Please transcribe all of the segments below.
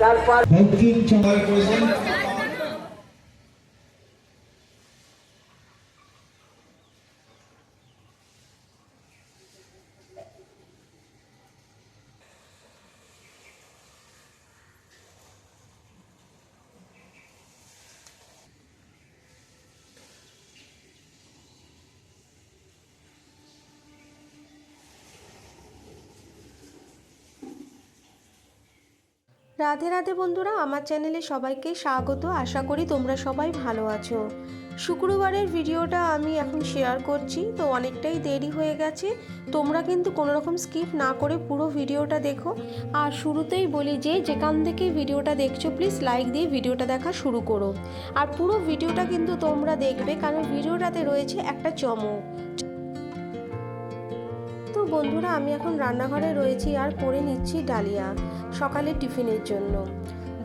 তারপর বঙ্কিম রাধে রাধে বন্ধুরা, আমার চ্যানেলে সবাইকে স্বাগত। আশা করি তোমরা সবাই ভালো আছো। শুক্রবারের ভিডিওটা আমি এখন শেয়ার করছি, তো অনেকটাই দেরি হয়ে গেছে। তোমরা কিন্তু কোনো রকম স্কিপ না করে পুরো ভিডিওটা দেখো। আর শুরুতেই বলি যে, যেখান থেকে ভিডিওটা দেখছ প্লিজ লাইক দিয়ে ভিডিওটা দেখা শুরু করো। আর পুরো ভিডিওটা কিন্তু তোমরা দেখবে, কারণ ভিডিওটাতে রয়েছে একটা চমক। বন্ধুরা, আমি এখন রান্নাঘরে রয়েছি আর করে নিচ্ছি ডালিয়া, সকালের টিফিনের জন্য।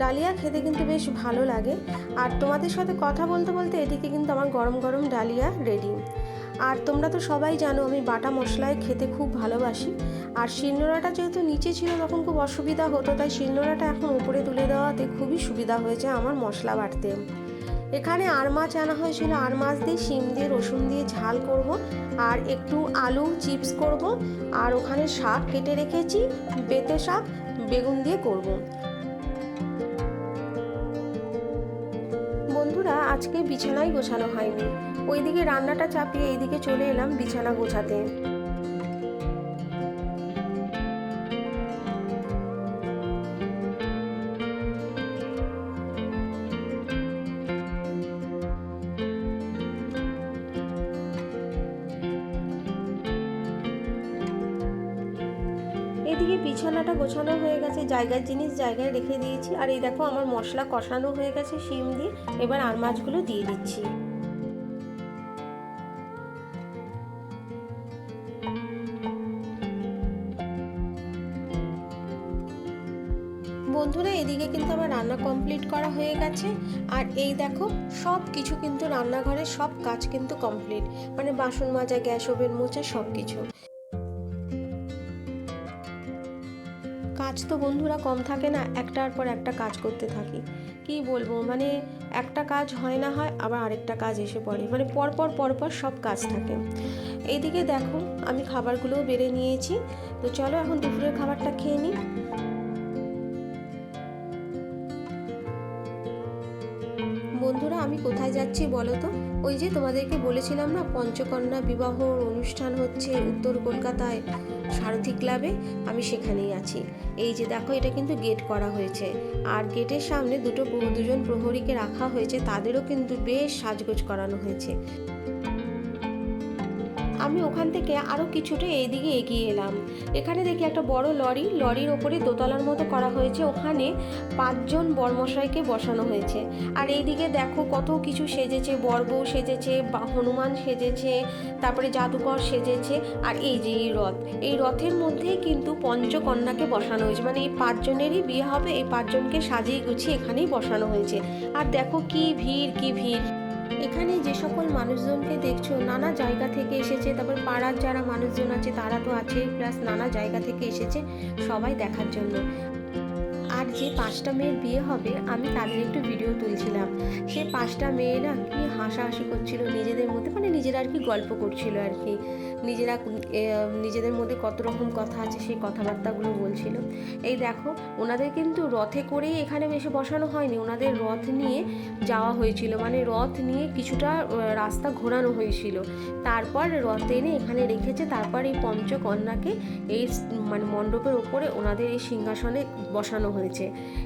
ডালিয়া খেতে কিন্তু বেশ ভালো লাগে। আর তোমাদের সাথে কথা বলতে বলতে এদিকে কিন্তু আমার গরম গরম ডালিয়া রেডি আর তোমরা তো সবাই জানো, আমি বাটা মশলায় খেতে খুব ভালোবাসি। আর শিলনোড়াটা যেহেতু নিচে ছিল, তখন খুব অসুবিধা হতো, তাই শিলনোড়াটা এখন উপরে তুলে দেওয়াতে খুবই সুবিধা হয়েছে আমার মশলা বাটতে। এখানে আর মাছ আনা হয়েছিল। আর মাছ দিয়ে শিম দিয়ে, রসুন দিয়ে ঝাল করব। আর একটু আলু, চিপস করব। আর ওখানে শাক কেটে রেখেছি, বেতে শাক, বেগুন দিয়ে করব। বন্ধুরা, আজকে বিছানায় গোছানো হয়নি। ওইদিকে রান্নাটা চাপিয়ে এইদিকে চলে এলাম বিছানা গোছাতে। হয়ে গেছে, জায়গার জিনিস জায়গায় রেখে দিয়েছি। আর এই দেখো আমার মশলা কষানো হয়ে গেছে, শিম দিয়ে। এবার আর মাছগুলো দিয়ে দিচ্ছি। বন্ধুরা, এদিকে কিন্তু আমার রান্না কমপ্লিট করা হয়ে গেছে। আর এই দেখো সব কিছু কিন্তু রান্নাঘরের সব কাজ কিন্তু কমপ্লিট। মানে বাসন মাজা, গ্যাস ওভেন মোচা সব কিছু কাজ তো বন্ধুরা কম থাকে না, একটার পর একটা কাজ করতে থাকি। কি বলব? মানে একটা কাজ হয় না হয়, আবার আরেকটা কাজ এসে পড়ে। মানে পরপর পরপর সব কাজ থাকে। এইদিকে দেখো, আমি খাবারগুলোও বেড়ে নিয়েছি। তো চলো এখন দুপুরের খাবারটা খেয়ে নিই। বন্ধুরা, আমি কোথায় যাচ্ছি বলো তো? ওই যে তোমাদেরকে বলেছিলাম না, পঞ্চকন্যা বিবাহ অনুষ্ঠান হচ্ছে উত্তর কলকাতায়। সারথী ক্লাবে আমি সেখানেই আছি। এই যে দেখো, এটা কিন্তু গেট করা হয়েছে। আর গেটের সামনে দুটো দুজন প্রহরীকে রাখা হয়েছে, তাদেরও কিন্তু বেশ সাজগোজ করানো হয়েছে। আমি ওখান থেকে আরও কিছুটা এইদিকে এগিয়ে এলাম। এখানে দেখি একটা বড় লরি, লরির ওপরে দোতলার মতো করা হয়েছে। ওখানে পাঁচজন বরমশাইকে বসানো হয়েছে। আর এইদিকে দেখো কত কিছু সেজেছে, বরবউ সেজেছে হনুমান সেজেছে, তারপরে জাদুকর সেজেছে, আর এই যে এই রথ। এই রথের মধ্যেই কিন্তু পঞ্চকন্যাকে বসানো হয়েছে। মানে এই পাঁচজনেরই বিয়ে হবে, এই পাঁচজনকে সাজিয়ে গুছিয়ে এখানেই বসানো হয়েছে। আর দেখো কি ভিড় কি ভিড়। এখানে যে সকল মানুষজনকে দেখছ, নানা জায়গা থেকে এসেছে, তারপর পাড়ার যারা মানুষজন আছে, তারা তো আছে প্লাস নানা জায়গা থেকে এসেছে সবাই দেখার জন্য। আর যে পাঁচটা মেয়ের বিয়ে হবে, আমি তাদের একটু ভিডিও তুলছিলাম। সে পাঁচটা মেয়েরা কি হাসাহাসি করছিল নিজেদের মধ্যে মানে নিজেরা আর কি গল্প করছিল আর কি। নিজেরা নিজেদের মধ্যে কত রকম কথা আছে সেই কথাবার্তাগুলো বলছিল। এই দেখো, ওনাদের কিন্তু রথে করেই এখানে এসে বসানো হয়নি। ওনাদের রথ নিয়ে যাওয়া হয়েছিল। মানে রথ নিয়ে কিছুটা রাস্তা ঘোরানো হয়েছিল। তারপর রথ এনে এখানে রেখেছে। তারপর এই পঞ্চকন্যাকে এই মানে মণ্ডপের ওপরে ওনাদের এই সিংহাসনে বসানো হয়েছে।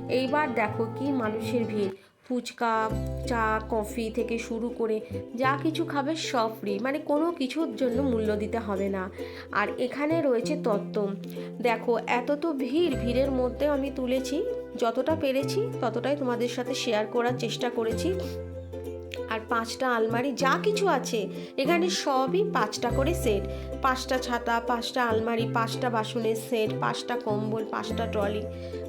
এইবার দেখো কি মানুষের ভিড়। ফুচকা, চা, কফি থেকে শুরু করে যা কিছু খাবে সব ফ্রি মানে কোনো কিছুর জন্য মূল্য দিতে হবে না। আর এখানে রয়েছে তত্ত্ব। দেখো, এত তো ভিড়, ভিড়ের মধ্যে আমি তুলেছি। যতটা পেরেছি ততটাই তোমাদের সাথে শেয়ার করার চেষ্টা করেছি। আর পাঁচটা আলমারি, যা কিছু আছে, এখানে সবই পাঁচটা করে সেট। পাঁচটা ছাতা, পাঁচটা আলমারি, পাঁচটা বাসনের সেট, পাঁচটা কম্বল, পাঁচটা ট্রলি,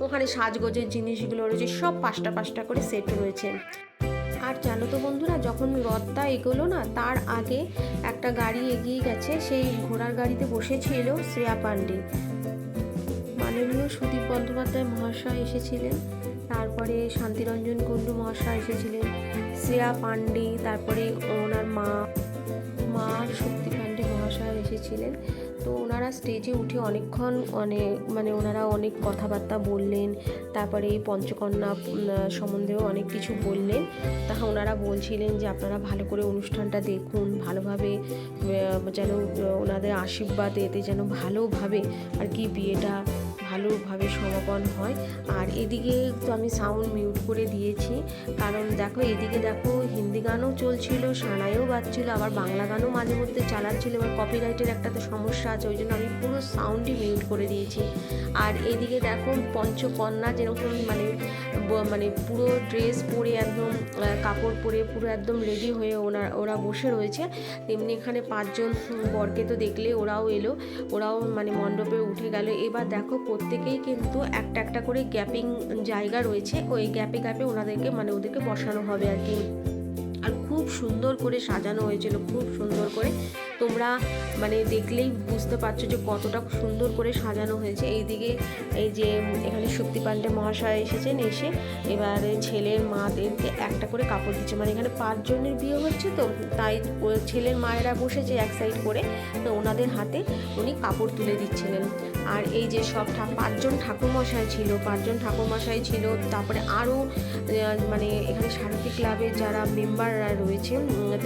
ওখানে সাজগোজের জিনিসগুলো রয়েছে, সব পাঁচটা পাঁচটা করে সেট রয়েছে। আর জানো তো বন্ধুরা, যখন রথটা এগোলো না, তার আগে একটা গাড়ি এগিয়ে গেছে, সেই ঘোড়ার গাড়িতে বসেছিল শ্রেয়া পাণ্ডে। মাননীয় সুদীপ বন্দ্যোপাধ্যায় মহাশয় এসেছিলেন, তারপরে শান্তিরঞ্জন কুণ্ডু মহাশয় এসেছিলেন শ্রেয়া পাণ্ডে, তারপরে ওনার মা মা শক্তি পাণ্ডে মহাশয় এসেছিলেন। তো ওনারা স্টেজে উঠে অনেকক্ষণ অনেক মানে ওনারা অনেক কথাবার্তা বললেন, তারপরে এই পঞ্চকন্যা সম্বন্ধেও অনেক কিছু বললেন। তা ওনারা বলছিলেন যে, আপনারা ভালো করে অনুষ্ঠানটা দেখুন, ভালোভাবে যেন ওনাদের আশীর্বাদ এতে যেন ভালোভাবে আর কি বিয়েটা ভালোভাবে সমাপন হয়। আর এদিকে তো আমি সাউন্ড মিউট করে দিয়েছি। কারণ দেখো, এদিকে দেখো হিন্দি গানও চলছিল, সানাইও বাজছিল, আবার বাংলা গানও মাঝে মধ্যে চালাচ্ছিল, এবার কপিরাইটের একটা তো সমস্যা আছে, ওই জন্য আমি পুরো সাউন্ডই মিউট করে দিয়েছি। আর এদিকে দেখো পঞ্চকন্যা যেরকম মানে মানে পুরো ড্রেস পরে একদম কাপড় পরে পুরো একদম রেডি হয়ে ওনার, ওরা বসে রয়েছে। তেমনি এখানে পাঁচজন বরকে তো দেখলে ওরাও এলো, ওরাও মানে মণ্ডপে উঠে গেল। এবার দেখো প্রত্যেকেই কিন্তু একটা একটা করে গ্যাপিং জায়গা রয়েছে, ওই গ্যাপে গ্যাপে ওনাদেরকে মানে ওদেরকে বসানো হবে আর কি। খুব সুন্দর করে সাজানো হয়েছিল, খুব সুন্দর করে। তোমরা মানে দেখলেই বুঝতে পারছ যে কতটা সুন্দর করে সাজানো হয়েছে। এইদিকে এই যে এখানে শক্তি পাণ্ডে মহাশয় এসেছেন, এসে এবারে ছেলের মাদেরকে একটা করে কাপড় দিচ্ছে। মানে এখানে পাঁচজনের বিয়ে হচ্ছে তো, তাই ছেলের মায়েরা বসেছে এক সাইড করে, তো ওনাদের হাতে উনি কাপড় তুলে দিচ্ছিলেন। আর এই যে সব পাঁচজন ঠাকুরমশাই ছিল, পাঁচজন ঠাকুরমশাই ছিল, তারপরে আরও মানে এখানে সারথী ক্লাবের যারা মেম্বাররা রয়েছে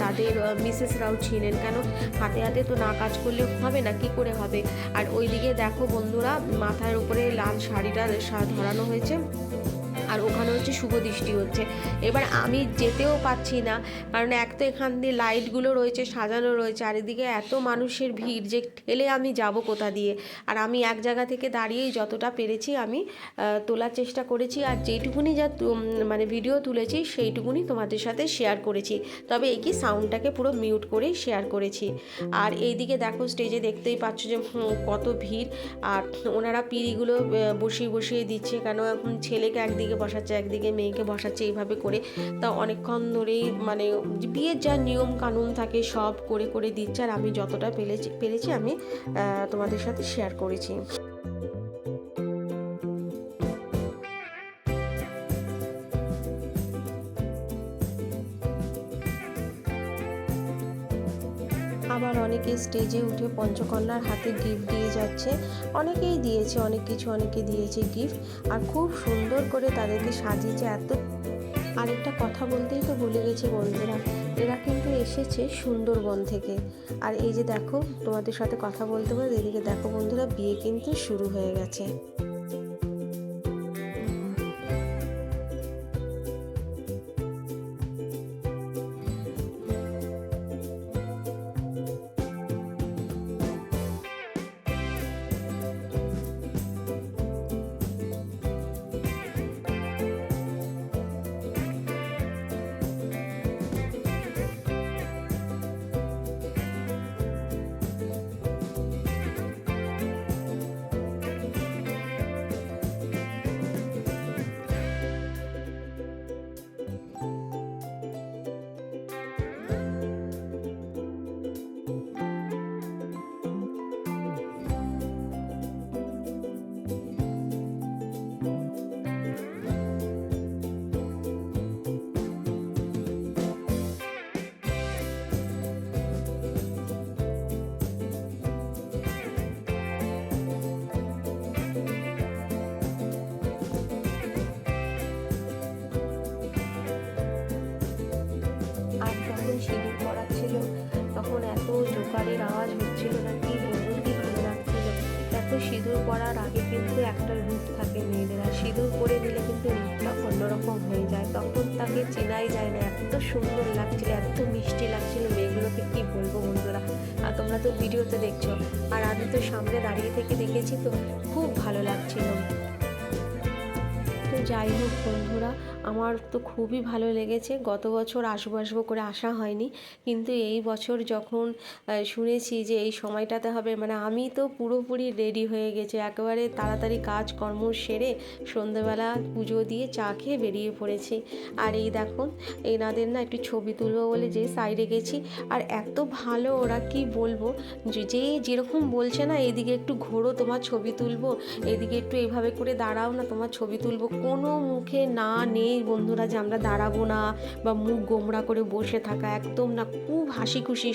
তাদের মিসেস মিসেসরাও ছিলেন। কেন? হাতে হাতে তো না কাজ করলে হবে না, কি করে হবে? আর ওইদিকে দেখো বন্ধুরা, মাথার উপরে লাল শাড়িটা ধরানো হয়েছে। আর ওখানে হচ্ছে শুভ দৃষ্টি হচ্ছে। এবার আমি যেতেও পাচ্ছি না, কারণ এক তো এখান দিয়ে লাইটগুলো রয়েছে, সাজানো রয়েছে, আর এদিকে এত মানুষের ভিড় যে ঠেলে আমি যাব কোথা দিয়ে? আর আমি এক জায়গা থেকে দাঁড়িয়েই যতটা পেরেছি আমি তোলার চেষ্টা করেছি, আর যেইটুকুনি যা মানে ভিডিও তুলেছি সেইটুকুনি তোমাদের সাথে শেয়ার করেছি। তবে এই কি সাউন্ডটাকে পুরো মিউট করেই শেয়ার করেছি। আর এইদিকে দেখো স্টেজে দেখতেই পাচ্ছ যে কত ভিড়, আর ওনারা পিঁড়িগুলো বসিয়ে বসিয়ে দিচ্ছে, কেন ছেলেকে একদিকে বসাচ্ছে, একদিকে মেয়েকে বসাচ্ছে এইভাবে করে। তা অনেকক্ষণ ধরেই মানে বিয়ের যা নিয়ম কানুন থাকে সব করে করে দিচ্ছে। আর আমি যতটা পেরেছি পেরেছি আমি তোমাদের সাথে শেয়ার করেছি। অনেকে স্টেজে উঠে পঞ্চকন্যার হাতে গিফট দিয়ে যাচ্ছে। অনেকেই দিয়েছে, অনেক কিছু অনেকে দিয়েছে গিফট আর খুব সুন্দর করে তাদেরকে সাজিয়েছে। এত আরেকটা কথা বলতেই তো ভুলে গেছি বন্ধুরা। এরা কিন্তু এসেছে সুন্দরবন থেকে। আর এই যে দেখো, তোমাদের সাথে কথা বলতে বলতে এদিকে দেখো বন্ধুরা, বিয়ে কিন্তু শুরু হয়ে গেছে। জোকারের আওয়াজ হচ্ছিল না, কি বলব কি ভালো লাগছিল। এত সিঁদুর পড়ার আগে কিন্তু একটা রূপ থাকে মেয়েদের, আর সিঁদুর পরে দিলে কিন্তু রূপটা অন্যরকম হয়ে যায়। তখন তাকে চেনাই যায় না, এত সুন্দর লাগছিল, এত মিষ্টি লাগছিল মেয়েগুলোকে, কি বলব বন্ধুরা। আর তোমরা তো ভিডিওতে দেখছ, আর আমি তো সামনে দাঁড়িয়ে থেকে দেখেছি তো, খুব ভালো লাগছিল। তো যাই হোক বন্ধুরা আমার তো খুবই ভালো লেগেছে। গত বছর আসব আসব করে আসা হয়নি। কিন্তু এই বছর যখন শুনেছি যে এই সময়টাতে হবে মানে আমি তো পুরোপুরি রেডি হয়ে গেছি। একেবারে তাড়াতাড়ি কাজ কর্ম সেরে সন্ধেবেলা পুজো দিয়ে চা খেয়ে বেরিয়ে পড়েছি। আর এই দেখো, এনাদের না একটু ছবি তুলবো বলে যে সাইডে গেছি। আর এত ভালো ওরা কি বলব? যে- যে যেরকম বলছে না এদিকে একটু ঘোরো, তোমার ছবি তুলবো। এদিকে একটু এভাবে করে দাঁড়াও না, তোমার ছবি তুলবো। কোনো মুখে না নেই বন্ধুরা যে আমরা দাঁড়াবো না বা মুখ গোমড়া করে বসে থাকা, একদম না, খুব হাসি খুশি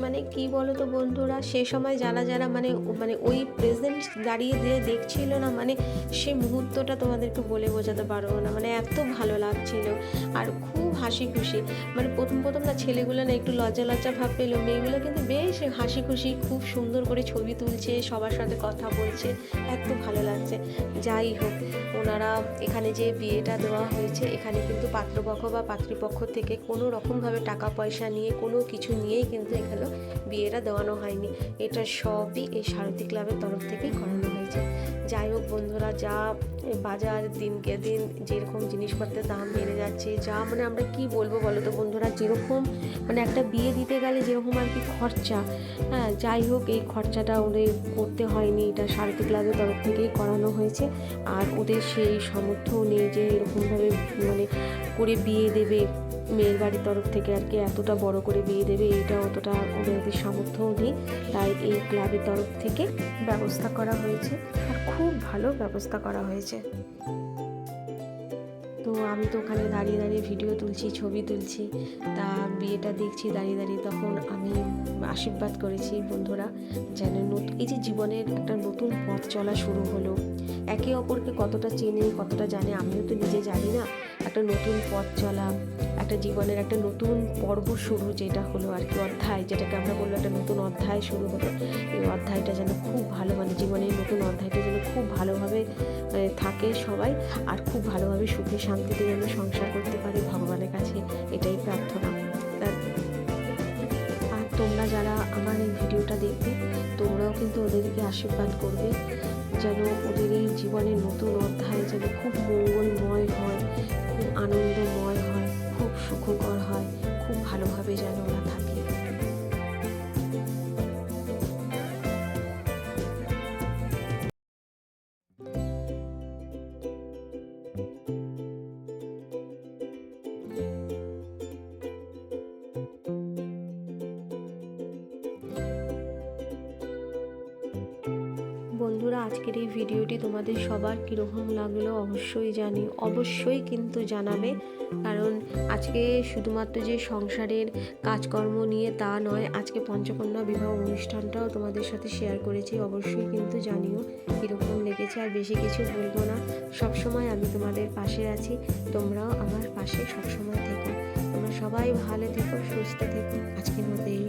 মানে কি বলো তো বন্ধুরা, সে সময় যারা যারা মানে মানে ওই প্রেজেন্ট দাঁড়িয়ে দিয়ে দেখছিল না মানে সে মুহূর্তটা তোমাদেরকে বলে বোঝাতে পারব না মানে এত ভালো লাগছিল। আর খুব হাসি খুশি মানে প্রথম প্রথম না ছেলেগুলো না একটু লজ্জা লজ্জা ভাব পেল। মেয়েগুলো কিন্তু বেশ হাসি খুশি খুব সুন্দর করে ছবি তুলছে, সবার সাথে কথা বলছে, এত ভালো লাগছে। যাই হোক, ওনারা এখানে যে বিয়েটা দেওয়া হয়েছে, এখানে কিন্তু পাত্রপক্ষ বা পাত্রীপক্ষ থেকে কোনো রকমভাবে টাকা পয়সা নিয়ে, কোনো কিছু নিয়েই কিন্তু এখানে বিয়েটা দেওয়ানো হয়নি। এটা সবই এই সারথী ক্লাবের তরফ থেকেই করানো বন্ধুরা, যা বাজার দিনকে দিন যেরকম জিনিসপত্রের দাম বেড়ে যাচ্ছে, যা মানে আমরা কি বলব বলো তো বন্ধুরা? যেরকম মানে একটা বিয়ে দিতে গেলে যেরকম আর কি খরচা। হ্যাঁ যাই হোক, এই খরচাটা ওদের করতে হয়নি, এটা সারথী ক্লাবের তরফ থেকেই করানো হয়েছে। আর ওদের সেই সামর্থ্য নেই যে এরকমভাবে মানে করে বিয়ে দেবে। মেয়ের বাড়ির তরফ থেকে আর কি এতটা বড় করে বিয়ে দেবে, এটা অতটা ওদের সামর্থ্যও নেই। তাই এই ক্লাবের তরফ থেকে ব্যবস্থা করা হয়েছে আর খুব ভালো ব্যবস্থা করা হয়েছে। তো আমি তো ওখানে দাঁড়িয়ে দাঁড়িয়ে ভিডিও তুলছি, ছবি তুলছি, তা বিয়েটা দেখছি, দাঁড়িয়ে দাঁড়িয়ে তখন আমি আশীর্বাদ করেছি বন্ধুরা, যেন নত- এই যে জীবনের একটা নতুন পথ চলা শুরু হলো, একে অপরকে কতটা চেনে, কতটা জানে, আমিও তো নিজে জানি না একটা নতুন পথ চলা, একটা জীবনের একটা নতুন পর্ব শুরু যেটা হলো আর কি অধ্যায়, যেটাকে আমরা বলল একটা নতুন অধ্যায় শুরু হলো। এই অধ্যায়টা যেন খুব ভালো মানে জীবনের নতুন অধ্যায়টা যেন খুব ভালোভাবে থাকে সবাই আর খুব ভালোভাবে সুখে শান্তিতে যেন সংসার করতে পারে ভগবানের কাছে, এটাই প্রার্থনা। আর তোমরা যারা আমার এই ভিডিওটা দেখবে, তোমরাও কিন্তু ওদেরকে আশীর্বাদ করবে। যেন ওদের এই জীবনে নতুন অধ্যায় যেন খুব মঙ্গলময় হয়, খুব আনন্দময় হয়, খুব সুখকর হয়, খুব ভালোভাবে যেন ওরা থাকে। বন্ধুরা, আজকের এই ভিডিওটি তোমাদের সবার কীরকম লাগল অবশ্যই জানি, অবশ্যই কিন্তু জানাবে। কারণ আজকে শুধুমাত্র যে সংসারের কাজকর্ম নিয়ে তা নয়, আজকে পঞ্চকন্যা বিবাহ অনুষ্ঠানটাও তোমাদের সাথে শেয়ার করেছি, অবশ্যই কিন্তু জানিও কীরকম লেগেছে। আর বেশি কিছু বলব না, সবসময় আমি তোমাদের পাশে আছি, তোমরাও আমার পাশে সবসময় থেকো। তোমরা সবাই ভালো থেকো, সুস্থ থেকো। আজকের মতো এই।